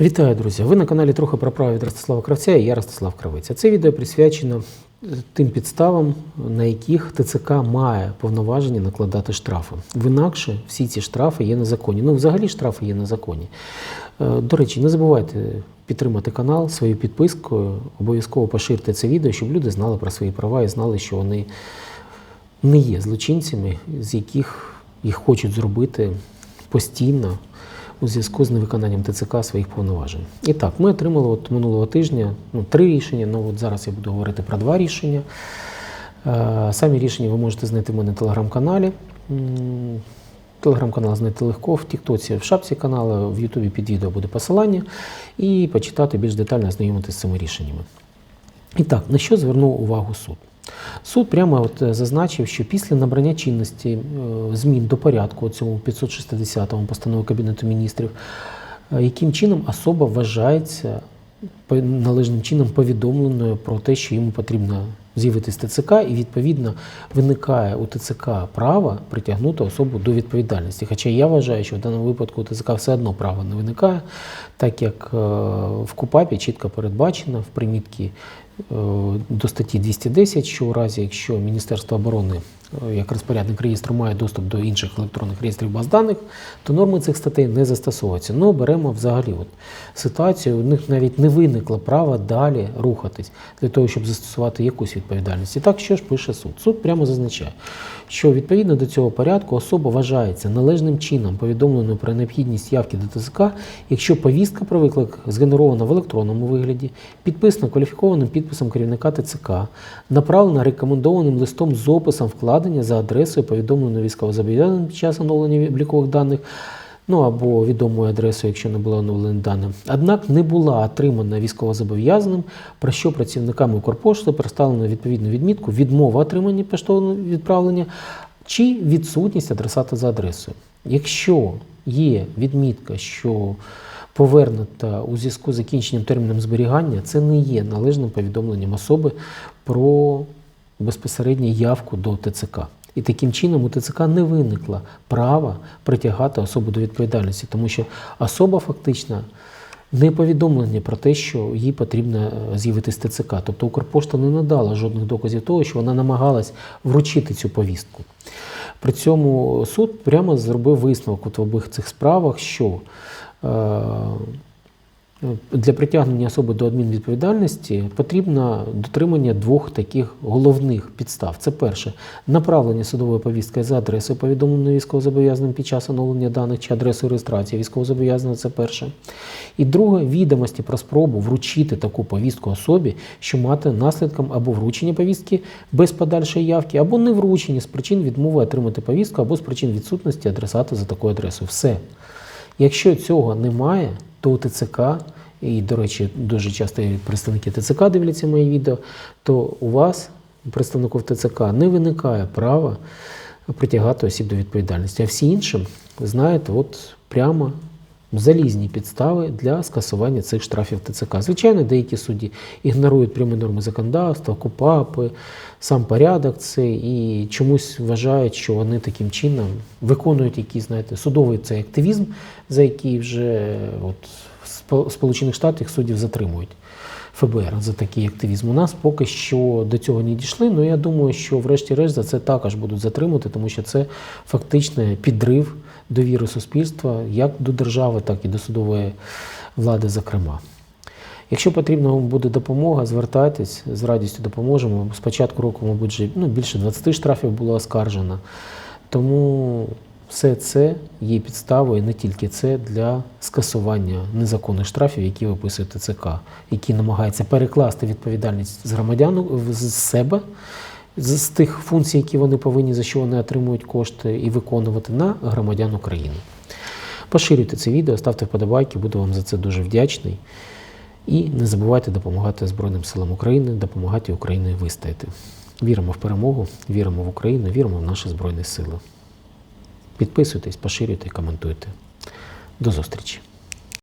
Вітаю, друзі! Ви на каналі трохи про право від Ростислава Кравця і я Ростислав Кравець. А Це відео присвячено е, тим підставам, на яких ТЦК має повноваження накладати штрафи. В інакше всі ці штрафи є незаконні. Ну, взагалі штрафи є незаконні. Е, До речі, не забувайте підтримати канал своєю підпискою, обов'язково поширте це відео, щоб люди знали про свої права і знали, що вони не є злочинцями, з яких їх хочуть зробити постійно у зв'язку з невиконанням ТЦК своїх повноважень. І так, ми отримали от минулого тижня ну, три рішення. Ну от зараз я буду говорити про два рішення. Е, Самі рішення ви можете знайти в мене в телеграм-каналі. Телеграм-канал знайти легко, в Тіктоці, в шапці каналу, в Ютубі під відео буде посилання, і почитати більш детально ознайомитися з цими рішеннями. І так, на що звернув увагу суд? Суд прямо от е, зазначив, що після набрання чинності е, змін до порядку цьому 560-му постанови Кабінету міністрів, е, яким чином особа вважається належним чином повідомленою про те, що йому потрібно з'явитись ТЦК, і відповідно виникає у ТЦК право притягнути особу до відповідальності. Хоча я вважаю, що в даному випадку у ТЦК все одно право не виникає, так як в КУПАПі чітко передбачено в примітці е, до статті 210, що у разі, якщо Міністерство оборони е, як розпорядник реєстру має доступ до інших електронних реєстрів баз даних, то норми цих статей не застосовуються. Ну, беремо взагалі от ситуацію, у них навіть не виникло права далі рухатись для того, щоб застосувати якусь відповідальність. І так, що ж пише суд? Суд прямо зазначає, що відповідно до цього порядку особа вважається належним чином повідомленою про необхідність явки до ТСК, якщо повістка про виклик згенерована в електронному вигляді, підписана кваліфікованим підписом керівника ТЦК, направлена рекомендованим листом з описом вкладення за адресою повідомленою військовозобов'язаним під час оновлення облікових даних. Ну або відомою адресою, якщо не було оновлені дані. Однак не була отримана військовозобов'язаним, про що працівниками Укрпошти представлено відповідну відмітку відмова отримання поштового відправлення чи відсутність адресата за адресою. Якщо є відмітка, що повернута у зв'язку з закінченням терміном зберігання, це не є належним повідомленням особи про безпосередню явку до ТЦК. І таким чином у ТЦК не виникло права притягати особу до відповідальності, тому що особа фактично не повідомлення про те, що їй потрібно е, з'явитись ТЦК. Тобто Укрпошта не надала жодних доказів того, що вона намагалась вручити цю повістку. При цьому суд прямо зробив висновок от в обох цих справах, що е, для притягнення особи до адмінвідповідальності потрібно дотримання двох таких головних підстав. Це перше направлення судової повістки за адресою повідомленої військовозобов'язаним під час оновлення даних чи адресою реєстрації військовозобов'язаного. Це перше. І друге відомості про спробу вручити таку повістку особі, що мати наслідком або вручення повістки без подальшої явки, або не вручення з причин відмови отримати повістку, або з причин відсутності адресата за такою адресою. Все. Якщо цього немає, то ТЦК, і, до речі, дуже часто представники ТЦК дивляться мої відео, то у вас, представників ТЦК, не виникає права притягати осіб до відповідальності. А всі іншим, знаєте, от прямо залізні підстави для скасування цих штрафів ТЦК. Звичайно, деякі судді ігнорують прямі норми законодавства, КУПАПи, сам порядок цей і чомусь вважають, що вони таким чином виконують якийсь, знаєте, судовий цей активізм, за який вже от Сполучених Штатах суддів затримують. ФБР за такий активізм. У нас поки що до цього не дійшли. але я думаю, що врешті-решт за це також будуть затримати, тому що це фактично підрив довіри суспільства як до держави, так і до судової влади, зокрема. Якщо потрібна буде допомога, звертайтесь, з радістю допоможемо. З початку року, мабуть, ну, більше 20 штрафів було оскаржено. Тому все це є підставою, не тільки це для скасування незаконних штрафів, які виписує ТЦК, які намагаються перекласти відповідальність з громадян з себе, з тих функцій, які вони повинні, за що вони отримують кошти, і виконувати на громадян України. Поширюйте це відео, ставте вподобайки, буду вам за це дуже вдячний. І не забувайте допомагати Збройним силам України, допомагати Україні вистояти. Віримо в перемогу, віримо в Україну, віримо в наші Збройні Сили. Підписуйтесь, поширюйте, коментуйте. До зустрічі!